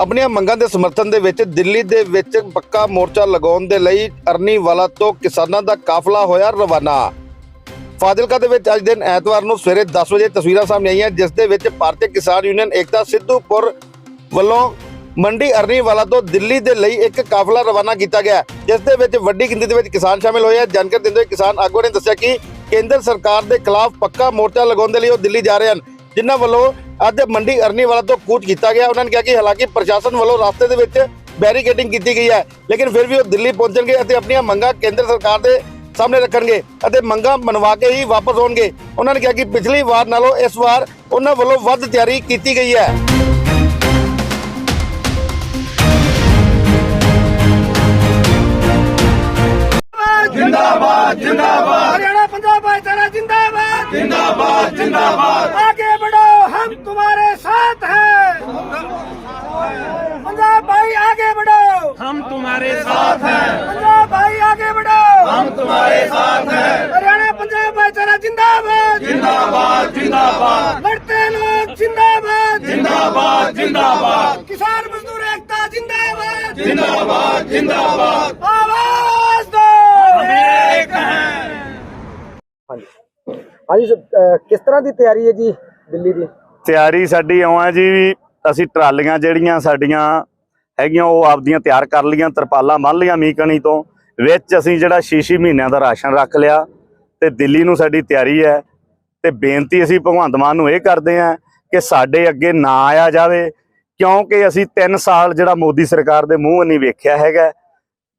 ਆਪਣੀਆਂ ਮੰਗਾਂ ਦੇ ਸਮਰਥਨ ਦੇ ਵਿੱਚ ਦਿੱਲੀ ਦੇ ਵਿੱਚ ਪੱਕਾ ਮੋਰਚਾ ਲਗਾਉਣ ਦੇ ਲਈ ਅਰਨੀਵਾਲਾ ਤੋਂ ਕਿਸਾਨਾਂ ਦਾ ਕਾਫਲਾ ਹੋਇਆ ਰਵਾਨਾ। ਫਾਜ਼ਿਲਕਾ ਦੇ ਵਿੱਚ ਅੱਜ ਦਿਨ ਐਤਵਾਰ ਨੂੰ ਸਵੇਰੇ 10 ਵਜੇ ਤਸਵੀਰਾਂ ਸਾਹਮਣੇ ਆਈਆਂ, ਜਿਸ ਦੇ ਵਿੱਚ ਭਾਰਤੀ ਕਿਸਾਨ ਯੂਨੀਅਨ ਏਕਤਾ ਸਿੱਧੂਪੁਰ ਵੱਲੋਂ ਮੰਡੀ ਅਰਨੀਵਾਲਾ ਤੋਂ ਦਿੱਲੀ ਦੇ ਲਈ ਇੱਕ ਕਾਫਲਾ ਰਵਾਨਾ ਕੀਤਾ ਗਿਆ, ਜਿਸ ਦੇ ਵਿੱਚ ਵੱਡੀ ਗਿਣਤੀ ਦੇ ਵਿੱਚ ਕਿਸਾਨ ਸ਼ਾਮਿਲ ਹੋਏ ਜਾਣਕਾਰੀ ਦਿੰਦੇ ਹੋਏ ਕਿਸਾਨ ਆਗੂ ਨੇ ਦੱਸਿਆ ਕਿ ਕੇਂਦਰ ਸਰਕਾਰ ਦੇ ਖਿਲਾਫ ਪੱਕਾ ਮੋਰਚਾ ਲਗਾਉਣ ਦੇ ਲਈ ਉਹ ਦਿੱਲੀ ਜਾ ਰਹੇ ਹਨ, ਜਿਨ੍ਹਾਂ ਵੱਲੋਂ ਅੱਜ ਮੰਡੀ ਅਰਨੀਵਾਲਾ ਤੋਂ ਕੂਚ ਕੀਤਾ ਗਿਆ। ਉਹਨਾਂ ਨੇ ਕਿਹਾ ਕਿ ਹਾਲਾਂਕਿ ਪ੍ਰਸ਼ਾਸਨ ਵੱਲੋਂ ਰਸਤੇ ਦੇ ਵਿੱਚ ਬੈਰੀਕੇਡਿੰਗ ਕੀਤੀ ਗਈ ਹੈ, ਲੇਕਿਨ ਫਿਰ ਵੀ ਉਹ ਦਿੱਲੀ ਪਹੁੰਚਣਗੇ ਅਤੇ ਆਪਣੀਆਂ ਮੰਗਾਂ ਕੇਂਦਰ ਸਰਕਾਰ ਦੇ ਸਾਹਮਣੇ ਰੱਖਣਗੇ ਅਤੇ ਮੰਗਾਂ ਮਨਵਾ ਕੇ ਹੀ ਵਾਪਸ ਆਉਣਗੇ। ਉਹਨਾਂ ਨੇ ਕਿਹਾ ਕਿ ਪਿਛਲੀ ਵਾਰ ਨਾਲੋਂ ਇਸ ਵਾਰ ਉਹਨਾਂ ਵੱਲੋਂ ਵੱਧ ਤਿਆਰੀ ਕੀਤੀ ਗਈ ਹੈ। पंजाब भाईचारा जिंदाबाद। जिंदाबाद जिंदाबाद। आगे बढ़ो हम तुम्हारे साथ हैं। पंजाब भाई आगे बढ़ो। हम तुम्हारे साथ हैं। पंजाब भाई आगे बढ़ो। हम तुम्हारे साथ हैं। हरियाणा पंजाब भाईचारा जिंदाबाद। जिंदाबाद जिंदाबाद। लड़ते लोग जिंदाबाद। जिंदाबाद जिंदाबाद। किसान मजदूर एकता जिंदाबाद। जिंदाबाद जिंदाबाद। ਹਾਂਜੀ ਸਰ, ਕਿਸ ਤਰ੍ਹਾਂ ਦੀ ਤਿਆਰੀ ਹੈ ਜੀ ਦਿੱਲੀ ਦੀ? ਤਿਆਰੀ ਸਾਡੀ ਇਉਂ ਹੈ ਜੀ ਵੀ ਅਸੀਂ ਟਰਾਲੀਆਂ ਜਿਹੜੀਆਂ ਸਾਡੀਆਂ ਹੈਗੀਆਂ ਉਹ ਆਪਦੀਆਂ ਤਿਆਰ ਕਰ ਲੀਆਂ ਤਰਪਾਲਾਂ ਬੰਨ ਲੀਆਂ ਮੀਕਣੀ ਤੋਂ ਵਿੱਚ ਅਸੀਂ ਜਿਹੜਾ 6-6 ਮਹੀਨਿਆਂ ਦਾ ਰਾਸ਼ਨ ਰੱਖ ਲਿਆ ਤੇ ਦਿੱਲੀ ਨੂੰ ਸਾਡੀ ਤਿਆਰੀ ਹੈ ਤੇ ਬੇਨਤੀ ਅਸੀਂ ਭਗਵੰਤ ਮਾਨ ਨੂੰ ਇਹ ਕਰਦੇ ਹਾਂ ਕਿ ਸਾਡੇ ਅੱਗੇ ਨਾ ਆਇਆ ਜਾਵੇ ਕਿਉਂਕਿ ਅਸੀਂ 3 ਸਾਲ ਜਿਹੜਾ ਮੋਦੀ ਸਰਕਾਰ ਦੇ ਮੂੰਹ ਨਹੀਂ ਵੇਖਿਆ ਹੈਗਾ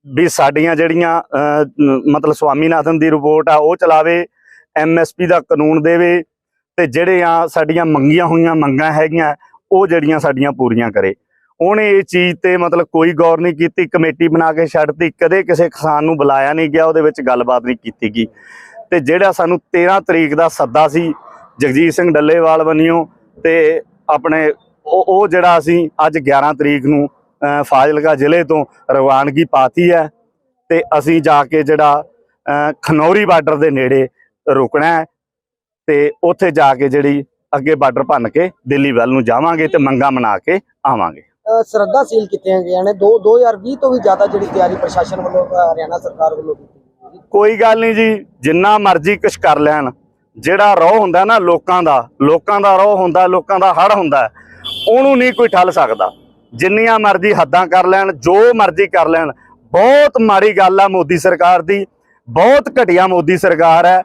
ਵੀ ਸਾਡੀਆਂ ਜਿਹੜੀਆਂ ਮਤਲਬ ਸਵਾਮੀਨਾਥਨ ਦੀ ਰਿਪੋਰਟ ਆ ਉਹ ਚਲਾਵੇ ਐਮਐਸਪੀ ਦਾ ਕਾਨੂੰਨ ਦੇਵੇ ਤੇ ਜਿਹੜੇ ਆ ਸਾਡੀਆਂ ਮੰਗੀਆਂ ਹੋਈਆਂ ਮੰਗਾਂ ਹੈਗੀਆਂ, ਉਹ ਜਿਹੜੀਆਂ ਸਾਡੀਆਂ ਪੂਰੀਆਂ ਕਰੇ। ਉਹਨੇ ਇਹ ਚੀਜ਼ ਤੇ ਮਤਲਬ ਕੋਈ ਗੌਰ ਨਹੀਂ ਕੀਤੀ, ਕਮੇਟੀ ਬਣਾ ਕੇ ਛੱਡਤੀ, ਕਦੇ ਕਿਸੇ ਕਿਸਾਨ ਨੂੰ ਬੁਲਾਇਆ ਨਹੀਂ ਗਿਆ, ਉਹਦੇ ਵਿੱਚ ਗੱਲਬਾਤ ਨਹੀਂ ਕੀਤੀ ਗਈ। ਤੇ ਜਿਹੜਾ ਸਾਨੂੰ 13 ਤਰੀਕ ਦਾ ਸੱਦਾ ਸੀ, ਜਗਜੀਤ ਸਿੰਘ ਡੱਲੇਵਾਲ ਬੰਨਿਓ ਤੇ ਆਪਣੇ ਉਹ ਉਹ ਜਿਹੜਾ ਅਸੀਂ ਅੱਜ 11 ਤਰੀਕ ਨੂੰ ਫਾਜ਼ਿਲਕਾ ਜ਼ਿਲ੍ਹੇ ਤੋਂ ਰਵਾਨਗੀ ਪਾਤੀ ਹੈ, ਤੇ ਅਸੀਂ ਜਾ ਕੇ ਜਿਹੜਾ ਖਨੌਰੀ ਬਾਰਡਰ ਦੇ ਨੇੜੇ ਰੁਕਣਾ ਹੈ ਤੇ ਉੱਥੇ ਜਾ ਕੇ ਜਿਹੜੀ ਅੱਗੇ ਬਾਰਡਰ ਭੰਨ ਕੇ ਦਿੱਲੀ ਵੱਲ ਨੂੰ ਜਾਵਾਂਗੇ ਤੇ ਮੰਗਾਂ ਮਨਾ ਕੇ ਆਵਾਂਗੇ। ਅਹ ਸਰਹੱਦਾਂ ਸੀਲ ਕੀਤੀਆਂ ਗਈਆਂ ਨੇ। 2 2020 ਤੋਂ ਵੀ ਜ਼ਿਆਦਾ ਜਿਹੜੀ ਤਿਆਰੀ ਪ੍ਰਸ਼ਾਸਨ ਵੱਲੋਂ ਹਰਿਆਣਾ ਸਰਕਾਰ ਵੱਲੋਂ ਕੀਤੀ। ਕੋਈ ਗੱਲ ਨਹੀਂ ਜੀ ਜਿੰਨਾ ਮਰਜ਼ੀ ਕੁਛ ਕਰ ਲੈਣ। ਜਿਹੜਾ ਰੋਹ ਹੁੰਦਾ ਨਾ ਲੋਕਾਂ ਦਾ ਲੋਕਾਂ ਦਾ ਰੋਹ ਹੁੰਦਾ ਲੋਕਾਂ ਦਾ ਹੜ ਹੁੰਦਾ ਉਹਨੂੰ ਨਹੀਂ ਕੋਈ ਠੱਲ ਸਕਦਾ। ਜਿੰਨੀਆਂ ਮਰਜ਼ੀ ਹੱਦਾਂ ਕਰ ਲੈਣ ਜੋ ਮਰਜ਼ੀ ਕਰ ਲੈਣ। ਬਹੁਤ ਮਾੜੀ ਗੱਲ ਆ ਮੋਦੀ ਸਰਕਾਰ ਦੀ ਬਹੁਤ ਘਟੀਆ ਮੋਦੀ ਸਰਕਾਰ ਹੈ।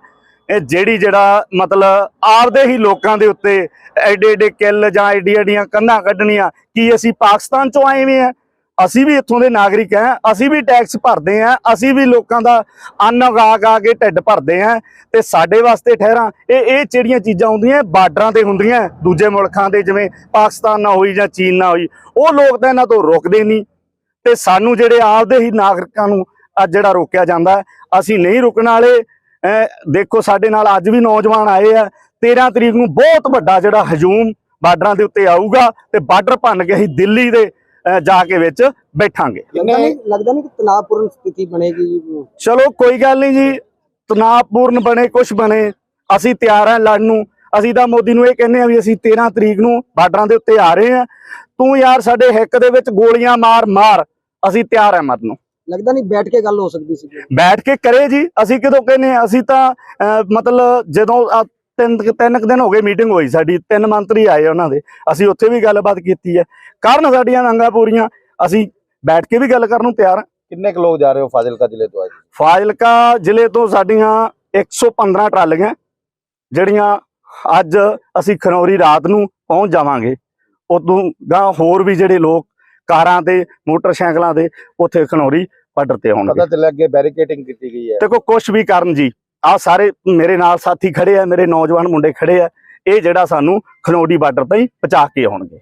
ਜਿਹੜੀ ਜਿਹੜਾ ਮਤਲਬ ਆਪਦੇ ਹੀ ਲੋਕਾਂ ਦੇ ਉੱਤੇ ਐਡੇ ਐਡੇ ਕਿੱਲ ਜਾਂ ਐਡੀ ਐਡੀਆਂ ਕੰਧਾਂ ਕੱਢਣੀਆਂ, ਕੀ ਅਸੀਂ ਪਾਕਿਸਤਾਨ ਚੋਂ ਆਏ ਹੋਏ ਆ ਅਸੀਂ ਵੀ ਇੱਥੋਂ ਦੇ ਨਾਗਰਿਕ ਆ ਅਸੀਂ ਵੀ ਟੈਕਸ ਭਰਦੇ ਆ ਅਸੀਂ ਵੀ ਲੋਕਾਂ ਦਾ ਅੰਨ ਉਗਾ ਗਾ ਕੇ ਢਿੱਡ ਭਰਦੇ ਆ ਤੇ ਸਾਡੇ ਵਾਸਤੇ ਠਹਿਰਾਂ। ਇਹ ਇਹ ਜਿਹੜੀਆਂ ਚੀਜ਼ਾਂ ਹੁੰਦੀਆਂ ਬਾਰਡਰਾਂ ਤੇ ਹੁੰਦੀਆਂ, ਦੂਜੇ ਮੁਲਕਾਂ ਦੇ ਜਿਵੇਂ ਪਾਕਿਸਤਾਨ ਨਾ ਹੋਈ ਜਾਂ ਚੀਨ ਨਾ ਹੋਈ, ਉਹ ਲੋਕ ਤਾਂ ਇਹਨਾਂ ਤੋਂ ਰੁਕਦੇ ਨਹੀਂ। ਤੇ ਸਾਨੂੰ ਜਿਹੜੇ ਆਪਦੇ ਹੀ ਨਾਗਰਿਕਾਂ ਨੂੰ ਅੱਜ ਜਿਹੜਾ ਰੋਕਿਆ ਜਾਂਦਾ, ਅਸੀਂ ਨਹੀਂ ਰੁਕਣ ਵਾਲੇ। ਦੇਖੋ ਸਾਡੇ ਨਾਲ ਅੱਜ ਵੀ ਨੌਜਵਾਨ ਆਏ ਆ। 13 ਤਰੀਕ ਨੂੰ ਬਹੁਤ ਵੱਡਾ ਜਿਹੜਾ ਹਜੂਮ ਬਾਰਡਰਾਂ ਦੇ ਉੱਤੇ ਆਊਗਾ ਤੇ ਬਾਰਡਰ ਭੰਨ ਕੇ ਅਸੀਂ ਦਿੱਲੀ ਦੇ ਜਾ ਕੇ ਵਿੱਚ ਬੈਠਾਂਗੇ। ਲੱਗਦਾ ਨਹੀਂ ਕਿ ਤਣਾਅਪੂਰਨ ਸਥਿਤੀ ਬਣੇਗੀ ਜੀ? ਚਲੋ ਕੋਈ ਗੱਲ ਨਹੀਂ ਜੀ ਤਣਾਅਪੂਰਨ ਬਣੇ ਕੁਝ ਬਣੇ ਅਸੀਂ ਤਿਆਰ ਹਾਂ ਲੜਨ ਨੂੰ। ਅਸੀਂ ਤਾਂ ਮੋਦੀ ਨੂੰ ਇਹ ਕਹਿੰਦੇ ਆ ਵੀ ਅਸੀਂ 13 ਤਰੀਕ ਨੂੰ ਬਾਰਡਰਾਂ ਦੇ ਉੱਤੇ ਆ ਰਹੇ ਆ ਤੂੰ ਯਾਰ ਸਾਡੇ ਹਿੱਕ ਦੇ ਵਿੱਚ ਗੋਲੀਆਂ ਮਾਰ ਮਾਰ ਅਸੀਂ ਤਿਆਰ ਹਾਂ ਮਰਨ ਨੂੰ। ਲੱਗਦਾ ਨਹੀਂ ਬੈਠ ਕੇ ਗੱਲ ਹੋ ਸਕਦੀ ਸੀ। ਬੈਠ ਕੇ ਕਰੇ ਜੀ ਅਸੀਂ ਕਿਦੋਂ ਕਹਿੰਦੇ ਆ ਅਸੀਂ ਤਾਂ ਮਤਲਬ ਜਦੋਂ ਤਿੰਨ ਤਿੰਨ ਦਿਨ ਹੋ ਗਏ ਮੀਟਿੰਗ ਹੋਈ ਸਾਡੀ ਤਿੰਨ ਮੰਤਰੀ ਆਏ ਉਹਨਾਂ ਦੇ ਅਸੀਂ ਉੱਥੇ ਵੀ ਗੱਲਬਾਤ ਕੀਤੀ ਹੈ। ਕਰਨ ਸਾਡੀਆਂ ਮੰਗਾਂ ਪੂਰੀਆਂ ਅਸੀਂ ਬੈਠ ਕੇ ਵੀ ਗੱਲ ਕਰਨ ਨੂੰ ਤਿਆਰ ਹਾਂ। ਕਿੰਨੇ ਕੁ ਲੋਕ ਜਾ ਰਹੇ ਹੋ ਫਾਜ਼ਿਲਕਾ ਜ਼ਿਲ੍ਹੇ ਤੋਂ ਅੱਜ? ਫਾਜ਼ਿਲਕਾ ਜ਼ਿਲ੍ਹੇ ਤੋਂ ਸਾਡੀਆਂ 115 ਟਰਾਲੀਆਂ ਜਿਹੜੀਆਂ ਅੱਜ ਅਸੀਂ ਖਨੌਰੀ ਰਾਤ ਨੂੰ ਪਹੁੰਚ ਜਾਵਾਂਗੇ ਉਦੋਂ ਗਾਂ ਹੋਰ ਵੀ ਜਿਹੜੇ ਲੋਕ ਕਾਰਾਂ ਤੇ ਮੋਟਰਸਾਈਕਲਾਂ ਦੇ ਉੱਥੇ ਖਨੌਰੀ ਬਾਰਡਰ ਤੇ ਆਉਣਗੇ। ਚੱਲਿਆ ਅੱਗੇ ਬੈਰੀਕੇਡਿੰਗ ਕੀਤੀ ਗਈ ਹੈ। ਦੇਖੋ ਕੁਝ ਵੀ ਕਰਨ ਜੀ ਆ ਸਾਰੇ ਮੇਰੇ ਨਾਲ ਸਾਥੀ ਖੜੇ ਆ ਮੇਰੇ ਨੌਜਵਾਨ ਮੁੰਡੇ ਖੜੇ ਆ ਇਹ ਜਿਹੜਾ ਸਾਨੂੰ ਖਨੌਰੀ ਬਾਰਡਰ ਤਾਈਂ ਪਹੁੰਚਾ ਕੇ ਆਉਣਗੇ।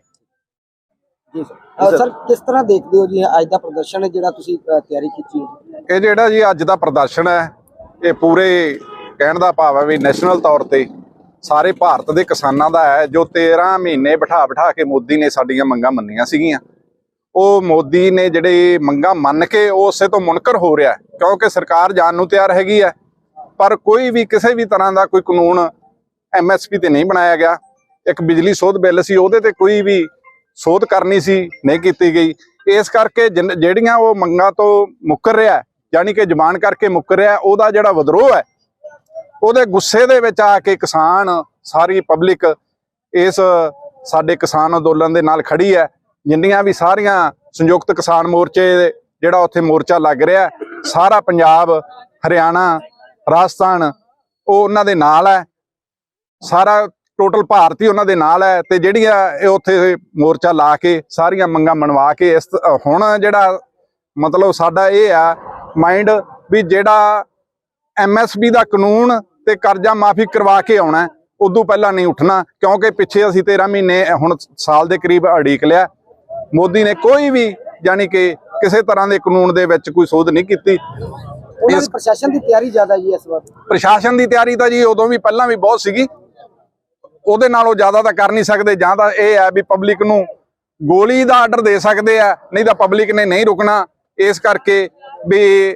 ਜੀ ਸਰ ਸਰ ਕਿਸ ਤਰ੍ਹਾਂ ਦੇਖਦੇ ਹੋ ਜੀ ਅੱਜ ਦਾ ਪ੍ਰਦਰਸ਼ਨ ਹੈ ਜਿਹੜਾ ਤੁਸੀਂ ਤਿਆਰੀ ਕੀਤੀ ਹੈ? ਇਹ ਜਿਹੜਾ ਜੀ ਅੱਜ ਦਾ ਪ੍ਰਦਰਸ਼ਨ ਹੈ ਇਹ ਪੂਰੇ ਕਹਿਣ ਦਾ ਭਾਵ ਹੈ ਵੀ ਨੈਸ਼ਨਲ ਤੌਰ ਤੇ ਸਾਰੇ ਭਾਰਤ ਦੇ ਕਿਸਾਨਾਂ ਦਾ ਹੈ ਜੋ 13 ਮਹੀਨੇ ਬਿਠਾ ਬਿਠਾ ਕੇ ਮੋਦੀ ਨੇ ਸਾਡੀਆਂ ਮੰਗਾਂ ਮੰਨੀਆਂ ਸੀਗੀਆਂ। ਉਹ ਮੋਦੀ ਨੇ ਜਿਹੜੇ ਮੰਗਾਂ ਮੰਨ ਕੇ ਉਹ ਉਸੇ ਤੋਂ ਮੁਨਕਰ ਹੋ ਰਿਹਾ ਕਿਉਂਕਿ ਸਰਕਾਰ ਜਾਣ ਨੂੰ ਤਿਆਰ ਹੈਗੀ ਹੈ। ਪਰ ਕੋਈ ਵੀ ਕਿਸੇ ਵੀ ਤਰ੍ਹਾਂ ਦਾ ਕੋਈ ਕਾਨੂੰਨ ਐਮਐਸਪੀ ਤੇ ਨਹੀਂ ਬਣਾਇਆ ਗਿਆ। ਇੱਕ ਬਿਜਲੀ ਸੋਧ ਬਿੱਲ ਸੀ, ਉਹਦੇ ਤੇ ਕੋਈ ਵੀ ਸੋਧ ਕਰਨੀ ਸੀ, ਨਹੀਂ ਕੀਤੀ ਗਈ। ਇਸ ਕਰਕੇ ਜਿਨ- ਜਿਹੜੀਆਂ ਉਹ ਮੰਗਾਂ ਤੋਂ ਮੁੱਕਰ ਰਿਹਾ ਯਾਨੀ ਕਿ ਜ਼ਬਾਨ ਕਰਕੇ ਮੁੱਕਰ ਰਿਹਾ ਉਹਦਾ ਜਿਹੜਾ ਵਿਦਰੋਹ ਹੈ, ਉਹਦੇ ਗੁੱਸੇ ਦੇ ਵਿੱਚ ਆ ਕੇ ਕਿਸਾਨ, ਸਾਰੀ ਪਬਲਿਕ ਇਸ ਸਾਡੇ ਕਿਸਾਨ ਅੰਦੋਲਨ ਦੇ ਨਾਲ ਖੜੀ ਹੈ। ਜਿੰਨੀਆਂ ਵੀ ਸਾਰੀਆਂ ਸੰਯੁਕਤ ਕਿਸਾਨ ਮੋਰਚੇ ਜਿਹੜਾ ਉੱਥੇ ਮੋਰਚਾ ਲੱਗ ਰਿਹਾ ਸਾਰਾ ਪੰਜਾਬ, ਹਰਿਆਣਾ, ਰਾਜਸਥਾਨ, ਉਹ ਉਹਨਾਂ ਦੇ ਨਾਲ ਹੈ। ਸਾਰਾ ਟੋਟਲ ਭਾਰਤੀ ਉਹਨਾਂ ਦੇ ਨਾਲ ਹੈ ਤੇ ਜਿਹੜੀਆਂ ਇਹ ਉੱਥੇ ਮੋਰਚਾ ਲਾ ਕੇ, ਸਾਰੀਆਂ ਮੰਗਾਂ ਮਨਵਾ ਕੇ ਇਸ ਹੁਣ ਜਿਹੜਾ ਮਤਲਬ ਸਾਡਾ ਇਹ ਆ ਮਾਈਂਡ ਵੀ ਜਿਹੜਾ ਐਮਐਸਪੀ ਦਾ ਕਾਨੂੰਨ ਤੇ ਕਰਜ਼ਾ ਮਾਫੀ ਕਰਵਾ ਕੇ ਆਉਣਾ, ਉਦੋਂ ਪਹਿਲਾਂ ਨਹੀਂ ਉੱਠਣਾ, ਕਿਉਂਕਿ ਪਿੱਛੇ ਅਸੀਂ 13 ਮਹੀਨੇ, ਹੁਣ ਸਾਲ ਦੇ ਕਰੀਬ ਅੜੀਕ ਲਿਆ। ਮੋਦੀ ਨੇ ਕੋਈ ਵੀ ਯਾਨੀ ਕਿ ਕਿਸੇ ਤਰ੍ਹਾਂ ਦੇ ਕਾਨੂੰਨ ਦੇ ਵਿੱਚ ਕੋਈ ਸੋਧ ਨਹੀਂ ਕੀਤੀ। ਦੀ ਪ੍ਰਸ਼ਾਸਨ ਦੀ ਤਿਆਰੀ ਜ਼ਿਆਦਾ ਜੀ ਇਸ ਵਾਰ। ਪ੍ਰਸ਼ਾਸਨ ਦੀ ਤਿਆਰੀ ਤਾਂ ਜੀ ਉਦੋਂ ਵੀ ਪਹਿਲਾਂ ਵੀ ਬਹੁਤ ਸੀਗੀ। ਉਹਦੇ ਨਾਲੋਂ ਜ਼ਿਆਦਾ ਤਾਂ ਕਰ ਨਹੀਂ ਸਕਦੇ ਜਾਂ ਤਾਂ ਇਹ ਹੈ ਵੀ ਪਬਲਿਕ ਨੂੰ ਗੋਲੀ ਦਾ ਆਰਡਰ ਦੇ ਸਕਦੇ ਆ ਨਹੀਂ ਤਾਂ ਪਬਲਿਕ ਨੇ ਨਹੀਂ ਰੁਕਣਾ। ਇਸ ਕਰਕੇ ਵੀ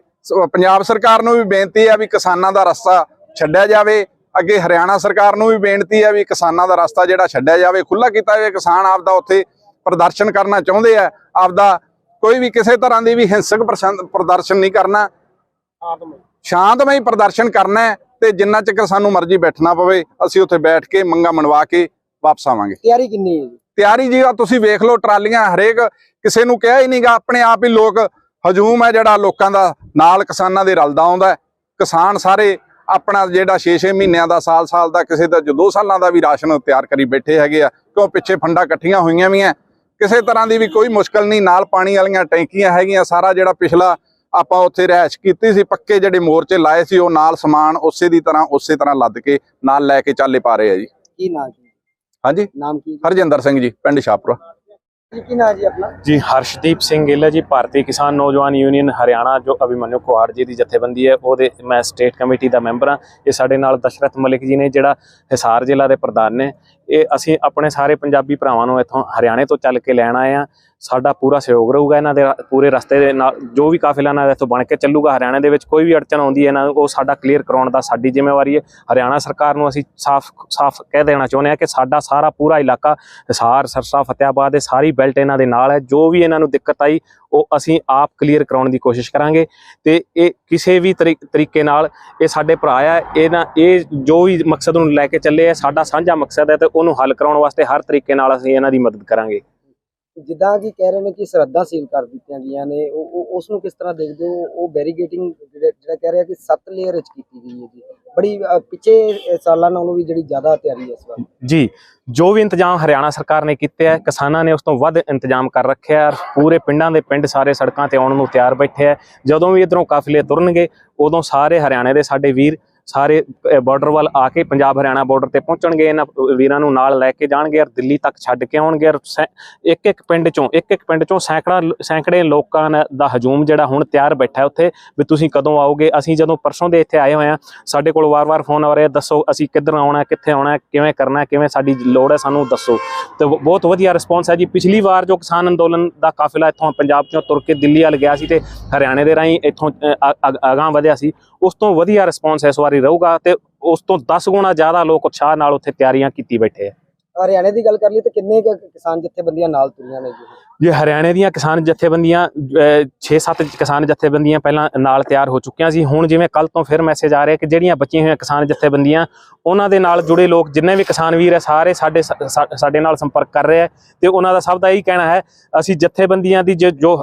ਪੰਜਾਬ ਸਰਕਾਰ ਨੂੰ ਵੀ ਬੇਨਤੀ ਹੈ ਵੀ ਕਿਸਾਨਾਂ ਦਾ ਰਸਤਾ ਛੱਡਿਆ ਜਾਵੇ। ਅੱਗੇ ਹਰਿਆਣਾ ਸਰਕਾਰ ਨੂੰ ਵੀ ਬੇਨਤੀ ਹੈ ਵੀ ਕਿਸਾਨਾਂ ਦਾ ਰਸਤਾ ਜਿਹੜਾ ਛੱਡਿਆ ਜਾਵੇ ਖੁੱਲਾ ਕੀਤਾ ਜਾਵੇ। ਕਿਸਾਨ ਆਪਦਾ ਉੱਥੇ ਪ੍ਰਦਰਸ਼ਨ ਕਰਨਾ ਚਾਹੁੰਦੇ ਆ ਆਪਦਾ ਕੋਈ ਵੀ ਕਿਸੇ ਤਰ੍ਹਾਂ ਦੀ ਵੀ ਹਿੰਸਕ ਪ੍ਰਦਰਸ਼ਨ ਨਹੀਂ ਕਰਨਾ। ਸ਼ਾਂਤਮਈ। ਪ੍ਰਦਰਸ਼ਨ ਕਰਨਾ ਤੇ ਜਿੰਨਾ ਚਿਰ ਸਾਨੂੰ ਮਰਜ਼ੀ ਬੈਠਣਾ ਪਵੇ ਅਸੀਂ ਉੱਥੇ ਬੈਠ ਕੇ ਮੰਗਾ ਮਨਵਾ ਕੇ ਵਾਪਸ ਆਵਾਂਗੇ। ਤਿਆਰੀ ਕਿੰਨੀ ਹੈ ਜੀ? ਤਿਆਰੀ ਜੀ ਆ ਤੁਸੀਂ ਵੇਖ ਲਓ ਟਰਾਲੀਆਂ ਹਰੇਕ ਕਿਸੇ ਨੂੰ ਕਿਹਾ ਹੀ ਨਹੀਂਗਾ ਆਪਣੇ ਆਪ ਹੀ ਲੋਕ ਹਜੂਮ ਹੈ ਜਿਹੜਾ ਲੋਕਾਂ ਦਾ ਨਾਲ ਕਿਸਾਨਾਂ ਦੇ ਰਲਦਾ ਆਉਂਦਾ। ਕਿਸਾਨ ਸਾਰੇ ਆਪਣਾ ਜਿਹੜਾ 6-6 ਮਹੀਨਿਆਂ ਦਾ ਸਾਲ-ਸਾਲ ਦਾ ਕਿਸੇ ਦਾ ਜੋ 2 ਸਾਲਾਂ ਦਾ ਵੀ ਰਾਸ਼ਨ ਤਿਆਰ ਕਰੀ ਬੈਠੇ ਹੈਗੇ ਆ ਕਿਉਂ ਪਿੱਛੇ ਫੰਡਾ ਇਕੱਠੀਆਂ ਹੋਈਆਂ ਵੀ ਆ ਕਿਸੇ ਤਰ੍ਹਾਂ ਦੀ ਵੀ ਕੋਈ ਮੁਸ਼ਕਲ ਨਹੀਂ ਨਾਲ ਪਾਣੀ ਵਾਲੀਆਂ ਟੈਂਕੀਆਂ ਹੈਗੀਆਂ ਸਾਰਾ ਜਿਹੜਾ ਪਿਛਲਾ ਆਪਾਂ ਉੱਥੇ ਰਹਿਸ਼ ਕੀਤੀ ਸੀ ਪੱਕੇ ਜਿਹੜੇ ਮੋਰਚੇ ਲਾਏ ਸੀ ਉਹ ਨਾਲ ਸਮਾਨ ਉਸੇ ਦੀ ਤਰ੍ਹਾਂ ਉਸੇ ਤਰ੍ਹਾਂ ਲੱਦ ਕੇ ਨਾਲ ਲੈ ਕੇ ਚੱਲੇ ਪਾ ਰਹੇ ਆ ਜੀ। ਕੀ ਨਾਮ ਜੀ? ਹਾਂਜੀ? ਨਾਮ ਕੀ ਹਰਜਿੰਦਰ ਸਿੰਘ ਜੀ ਪਿੰਡ ਸ਼ਾਹਪੁਰਾ ਕੀ ਨਾਮ ਜੀ ਆਪਣਾ? ਜੀ ਹਰਸ਼ਦੀਪ ਸਿੰਘ ਗਿੱਲ ਜੀ ਭਾਰਤੀ ਕਿਸਾਨ ਨੌਜਵਾਨ ਯੂਨੀਅਨ ਹਰਿਆਣਾ ਜੋ ਅਭਿਮਨਿਊ ਕੁਹਾੜ ਜੀ ਦੀ ਜਥੇਬੰਦੀ ਹੈ ਉਹਦੇ ਮੈਂ ਸਟੇਟ ਕਮੇਟੀ ਦਾ ਮੈਂਬਰ ਹਾਂ। ਇਹ ਸਾਡੇ ਨਾਲ ਦਸ਼ਰਤ ਮਲਿਕ ਜੀ ਨੇ ਜਿਹੜਾ ਹਿਸਾਰ ਜ਼ਿਲ੍ਹਾ ਦੇ ਪ੍ਰਧਾਨ ਨੇ। ਇਹ ਅਸੀਂ ਆਪਣੇ ਸਾਰੇ ਪੰਜਾਬੀ ਭਰਾਵਾਂ ਨੂੰ ਇੱਥੋਂ ਹਰਿਆਣੇ ਤੋਂ ਚੱਲ ਕੇ ਲੈਣ ਆਏ ਆ ਸਾਡਾ ਪੂਰਾ ਸਹਿਯੋਗ ਰਹੂਗਾ ਇਹਨਾਂ ਦੇ ਪੂਰੇ ਰਸਤੇ ਦੇ ਨਾਲ, ਜੋ ਵੀ ਕਾਫਿਲਾ ਨਾਲ ਇੱਥੋਂ ਬਣ ਕੇ ਚੱਲੂਗਾ ਹਰਿਆਣੇ ਦੇ ਵਿੱਚ, ਕੋਈ ਵੀ ਅੜਚਨ ਆਉਂਦੀ ਹੈ ਨਾ, ਉਹ ਸਾਡਾ ਕਲੀਅਰ ਕਰਾਉਣ ਦਾ ਸਾਡੀ ਜ਼ਿੰਮੇਵਾਰੀ ਹੈ। ਹਰਿਆਣਾ ਸਰਕਾਰ ਨੂੰ ਅਸੀਂ ਸਾਫ਼ ਸਾਫ਼ ਕਹਿ ਦੇਣਾ ਚਾਹੁੰਦੇ ਹਾਂ ਕਿ ਸਾਡਾ ਸਾਰਾ ਪੂਰਾ ਇਲਾਕਾ, ਹਿਸਾਰ, ਸਰਸਾ, ਫਤਿਆਬਾਦ, ਇਹ ਸਾਰੀ ਬੈਲਟ ਇਹਨਾਂ ਦੇ ਨਾਲ ਹੈ। ਜੋ ਵੀ ਇਹਨਾਂ ਨੂੰ ਦਿੱਕਤ ਆਈ, ਉਹ ਅਸੀਂ ਆਪ ਕਲੀਅਰ ਕਰਾਉਣ ਦੀ ਕੋਸ਼ਿਸ਼ ਕਰਾਂਗੇ। ਤੇ ਇਹ ਕਿਸੇ ਵੀ ਤਰੀ- ਤਰੀਕੇ ਨਾਲ ਇਹ ਸਾਡੇ ਭਰਾ ਆ, ਇਹ ਨਾ, ਇਹ ਜੋ ਵੀ ਮਕਸਦ ਨੂੰ ਲੈ ਕੇ ਚੱਲੇ ਆ, ਸਾਡਾ ਸਾਂਝਾ ਮਕਸਦ ਹੈ ਤੇ ਉਹਨੂੰ ਹੱਲ ਕਰਾਉਣ ਵਾਸਤੇ ਹਰ ਤਰੀਕੇ ਨਾਲ ਅਸੀਂ ਇਹਨਾਂ ਦੀ ਮਦਦ ਕਰਾਂਗੇ। ਜਿੱਦਾਂ ਕਿ ਕਹਿ ਰਹੇ ਨੇ ਕਿ ਸਰਹੱਦਾਂ ਸੀਲ ਕਰ ਦਿੱਤੀਆਂ ਗਈਆਂ ਨੇ ਉਹ ਉਸ ਨੂੰ ਕਿਸ ਤਰ੍ਹਾਂ ਦੇਖਦੇ ਹੋ? ਉਹ ਬੈਰੀਗੇਟਿੰਗ ਜਿਹੜਾ ਕਹਿ ਰਿਹਾ ਕਿ ਸੱਤ ਲੇਅਰ ਵਿੱਚ ਕੀਤੀ ਗਈ ਹੈ ਜੀ। ਬੜੀ ਪਿੱਛੇ ਸਾਲਾਂ ਨਾਲੋਂ ਵੀ ਜਿਹੜੀ ਜ਼ਿਆਦਾ ਤਿਆਰੀ ਹੈ ਇਸ ਵਾਰ। ਜੀ ਜੋ ਵੀ ਇੰਤਜ਼ਾਮ ਹਰਿਆਣਾ ਸਰਕਾਰ ਨੇ ਕੀਤੇ ਹੈ ਕਿਸਾਨਾਂ ਨੇ ਉਸ ਤੋਂ ਵੱਧ ਇੰਤਜ਼ਾਮ ਕਰ ਰੱਖਿਆ ਹੈ ਪੂਰੇ ਪਿੰਡਾਂ ਦੇ ਪਿੰਡ ਸਾਰੇ ਸੜਕਾਂ ਤੇ ਆਉਣ ਨੂੰ ਤਿਆਰ ਬੈਠੇ ਹੈ ਜਦੋਂ ਵੀ ਇਧਰੋਂ ਕਾਫਲੇ ਤੁਰਨਗੇ ਉਦੋਂ ਸਾਰੇ ਹਰਿਆਣੇ ਦੇ ਸਾਡੇ ਵੀਰ ਸਾਰੇ ਬਾਰਡਰ ਵੱਲ ਆ ਕੇ ਪੰਜਾਬ ਹਰਿਆਣਾ ਬਾਰਡਰ ਤੇ ਪਹੁੰਚਣਗੇ ਇਹਨਾਂ ਵੀਰਾਂ ਨੂੰ ਨਾਲ ਲੈ ਕੇ ਜਾਣਗੇ ਔਰ ਦਿੱਲੀ ਤੱਕ ਛੱਡ ਕੇ ਆਉਣਗੇ ਔਰ ਸੈ- ਇੱਕ ਇੱਕ ਪਿੰਡ ਚੋਂ ਇੱਕ ਇੱਕ ਪਿੰਡ ਚੋਂ ਸੈਂਕੜਾ ਸੈਂਕੜੇ ਲੋਕਾਂ ਨ- ਦਾ ਹਜੂਮ ਜਿਹੜਾ ਹੁਣ ਤਿਆਰ ਬੈਠਾ ਉੱਥੇ ਵੀ ਤੁਸੀਂ ਕਦੋਂ ਆਓਗੇ? ਅਸੀਂ ਜਦੋਂ ਪਰਸੋਂ ਦੇ ਇੱਥੇ ਆਏ ਹੋਏ ਆ ਸਾਡੇ ਕੋਲ ਵਾਰ-ਵਾਰ ਫੋਨ ਆ ਰਿਹਾ ਦੱਸੋ ਅਸੀਂ ਕਿੱਧਰ ਆਉਣਾ ਕਿੱਥੇ ਆਉਣਾ ਕਿਵੇਂ ਕਰਨਾ ਕਿਵੇਂ ਸਾਡੀ ਲੋੜ ਹੈ ਸਾਨੂੰ ਦੱਸੋ। ਤੇ ਬਹੁਤ ਵਧੀਆ ਰਿਸਪੌਂਸ ਹੈ ਜੀ। ਪਿਛਲੀ ਵਾਰ ਜੋ ਕਿਸਾਨ ਅੰਦੋਲਨ ਦਾ ਕਾਫਿਲਾ ਇੱਥੋਂ ਪੰਜਾਬ ਚੋਂ ਤੁਰ ਕੇ ਦਿੱਲੀ ਵੱਲ ਗਿਆ ਸੀ ਤੇ ਹਰਿਆਣੇ ਦੇ ਰਾਹੀਂ ਇੱਥੋਂ ਅ, ਅਗਾਂਹ ਵਧਿਆ ਸੀ ਉਸ ਤੋਂ ਵਧੀਆ ਰਿਸਪੌਂਸ ਇਸ ਵਾਰੀ ਰਹੂਗਾ ਤੇ ਉਸ ਤੋਂ 10 ਗੁਣਾ ਜ਼ਿਆਦਾ ਲੋਕ ਉਤਸ਼ਾਹ ਨਾਲ ਉੱਥੇ ਤਿਆਰੀਆਂ ਕੀਤੀ ਬੈਠੇ ਆ। ਹਰਿਆਣੇ ਦੀ ਗੱਲ ਕਰ ਲਈ ਤਾਂ ਕਿੰਨੇ ਕੁ ਕਿਸਾਨ ਜਥੇਬੰਦੀਆਂ ਨਾਲ ਤੁਰੀਆਂ ਨੇ ਜੀ? ਜੇ ਹਰਿਆਣੇ ਦੀਆਂ ਕਿਸਾਨ ਜਥੇਬੰਦੀਆਂ 6-7 ਕਿਸਾਨ ਜਥੇਬੰਦੀਆਂ ਪਹਿਲਾਂ ਨਾਲ ਤਿਆਰ ਹੋ ਚੁੱਕੀਆਂ ਸੀ, ਹੁਣ ਜਿਵੇਂ ਕੱਲ ਤੋਂ ਫਿਰ ਮੈਸੇਜ ਆ ਰਿਹਾ ਕਿ ਜਿਹੜੀਆਂ ਬਚੀਆਂ ਹੋਈਆਂ ਕਿਸਾਨ ਜਥੇਬੰਦੀਆਂ, ਉਹਨਾਂ ਦੇ ਨਾਲ ਜੁੜੇ ਲੋਕ, ਜਿੰਨੇ ਵੀ ਕਿਸਾਨ ਵੀਰ ਹੈ ਸਾਰੇ ਸਾਡੇ ਸਾ- ਸਾਡੇ ਨਾਲ ਸੰਪਰਕ ਕਰ ਰਹੇ ਹੈ ਤੇ ਉਹਨਾਂ ਦਾ ਸਭ ਦਾ ਇਹੀ ਕਹਿਣਾ ਹੈ, ਅਸੀਂ ਜਥੇਬੰਦੀਆਂ ਦੀ ਜੋ- ਜੋ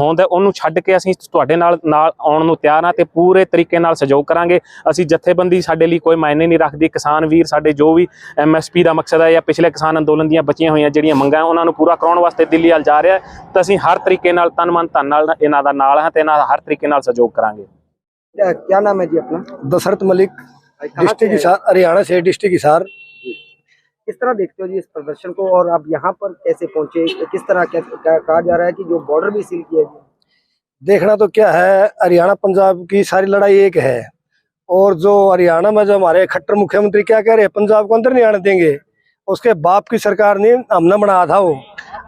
ਹੋਂਦ ਹੈ, ਉਹਨੂੰ ਛੱਡ ਕੇ ਅਸੀਂ ਤੁਹਾਡੇ ਨਾਲ ਨਾਲ ਆਉਣ ਨੂੰ ਤਿਆਰ ਹਾਂ ਤੇ ਪੂਰੇ ਤਰੀਕੇ ਨਾਲ ਸਹਿਯੋਗ ਕਰਾਂਗੇ। ਅਸੀਂ ਜਥੇਬੰਦੀ ਸਾਡੇ ਲਈ ਕੋਈ ਮਾਇਨੇ ਨਹੀਂ ਰੱਖਦੀ, ਕਿਸਾਨ ਵੀਰ ਸਾਡੇ ਜੋ ਵੀ ਐਮਐਸਪੀ ਦਾ ਮਕਸਦ ਹੈ ਜਾਂ ਪਿਛਲੇ ਕਿਸਾਨ ਅੰਦੋਲਨ ਦੀਆਂ ਬਚੀਆਂ ਹੋਈਆਂ ਜਿਹੜੀਆਂ ਮੰਗਾਂ ਹੈ, ਉਹਨਾਂ ਨੂੰ ਪੂਰਾ ਕਰਾਉਣ ਵਾਸਤੇ ਦਿੱਲੀ ਵੱਲ ਜਾ ਰਿਹਾ ਹੈ ਤਾਂ ਅਸੀਂ ਹਰ ਤਰੀਕੇ ਨਾਲ ਤਨ ਮਨ ਧਨ ਨਾਲ ਇਹਨਾਂ ਦਾ ਨਾਲ ਹਾਂ ਤੇ ਇਹਨਾਂ ਦਾ ਹਰ ਤਰੀਕੇ ਨਾਲ ਸਹਿਯੋਗ ਕਰਾਂਗੇ क्या क्या नाम है जी अपना दशरथ मलिक कहाँ से डिस्ट्रिक्ट है? हिसार हरियाणा से डिस्ट्रिक्ट हिसार किस तरह देखते हो जी इस प्रदर्शन को और आप यहाँ पर कैसे पहुंचे किस तरह क्या, क्या कहा जा रहा है कि जो बॉर्डर भी सील किया गया देखना तो क्या है हरियाणा पंजाब की सारी लड़ाई एक है और जो हरियाणा में जो हमारे खट्टर मुख्यमंत्री क्या कह रहे हैं पंजाब को अंदर नहीं आने देंगे उसके बाप की सरकार ने हमने बनाया था वो।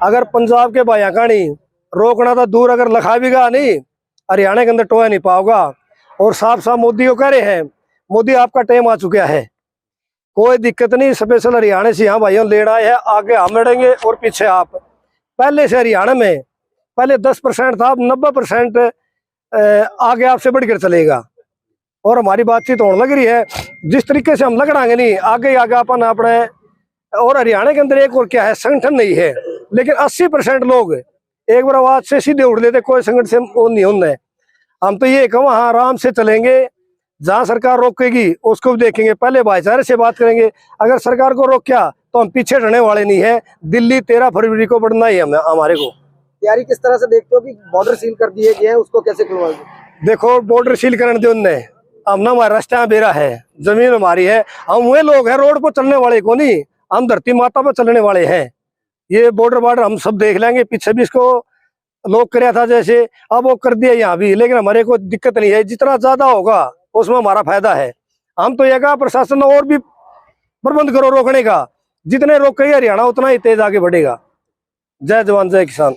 अगर पंजाब के भाया कहानी रोकना तो दूर, अगर लखा भी गा नहीं, हरियाणा के अंदर टोया नहीं पाओगा। और साफ़ साफ़ मोदी को कह रहे हैं, मोदी आपका टाइम आ चुका है। कोई दिक्कत नहीं स्पेशल हरियाणा से यहाँ भाइयों लेना है, आगे हम लड़ेंगे और पीछे आप। पहले से हरियाणा में, पहले दस परसेंट था, अब नब्बे परसेंट आगे आपसे बढ़कर चलेगा। और हमारी बातचीत होने लग रही है, जिस तरीके से हम लगड़ाएँगे नहीं, आगे आगे अपन अपने और हरियाणा के अंदर एक और क्या है संगठन नहीं है लेकिन अस्सी परसेंट लोग एक बार आवाज़ से सीधे उठ लेते कोई संगठन से वो नहीं होना। है हम तो ये कहो हाँ आराम से चलेंगे जहाँ सरकार रोकेगी उसको भी देखेंगे पहले भाईचारे से बात करेंगे। अगर सरकार को रोक्या तो हम पीछे रहने वाले नहीं है। दिल्ली तेरह फरवरी को बढ़ना ही हमें हमारे को। तैयारी किस तरह से देखते हो कि बॉर्डर सील कर दिए गए हैं उसको कैसे खुलवाएँगे? देखो बॉर्डर सील करने दे उनने। हम ना हमारा रास्ता बेरा है ज़मीन हमारी है। हम वे लोग हैं रोड पर चलने वाले को नहीं हम धरती माता पर चलने वाले हैं। ये बॉर्डर वार्डर हम सब देख लेंगे। पीछे भी इसको लोग कराया था जैसे। अब वो कर दिया यहाँ भी। लेकिन हमारे को दिक्कत नहीं है। जितना ज़्यादा होगा, उसमें हमारा फ़ायदा है। हम तो ये कहा, प्रशासन और भी प्रबंध करो रोकने का। जितने रोक हरियाणा, उतना ही तेज आगे बढ़ेगा। जय जवान, जय किसान।